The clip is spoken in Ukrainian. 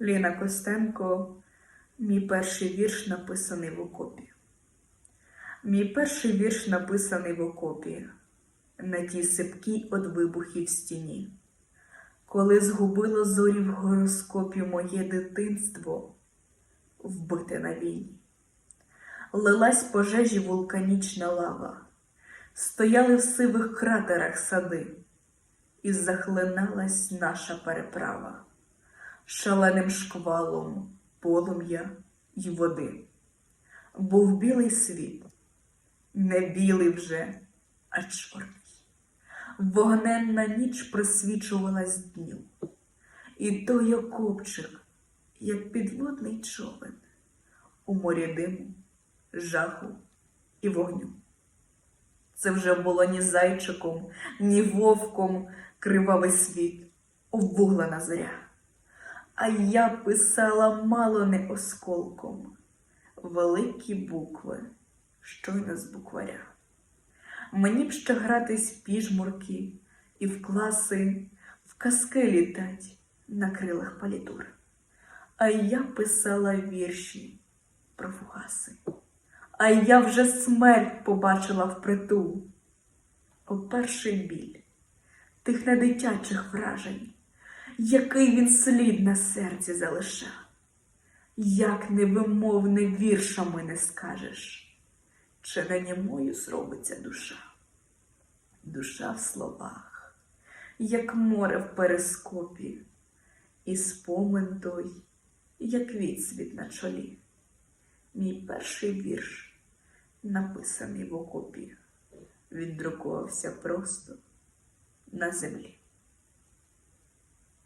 Ліна Костенко, мій перший вірш написаний в окопі. Мій перший вірш написаний в окопі, на тій сипкій од вибухів стіні. Коли згубило зорі в гороскопі моє дитинство, вбите на війні. Лилась пожежі вулканічна лава, стояли в сивих кратерах сади, і захлиналась наша переправа шаленим шквалом полум'я й води. Був білий світ, не білий вже, а чорний. Вогненна ніч просвічувалась дню, і той окопчик, як підводний човен, у морі диму, жаху і вогню. Це вже було ні зайчиком, ні вовком кривавий світ, обвуглена зоря. А я писала мало не осколком великі букви, щойно з букваря. Мені б ще гратись піжмурки і в класи, в казки літать на крилах палітур. А я писала вірші про фугаси. А я вже смерть побачила впритул. О перший біль тих недитячих вражень, який він слід на серці залишав. Як невимовне віршами не скажеш, чи не німою зробиться душа? Душа в словах, як море в перископі, і спомин той, як відсвіт на чолі. Мій перший вірш, написаний в окопі, він друкувався просто на землі.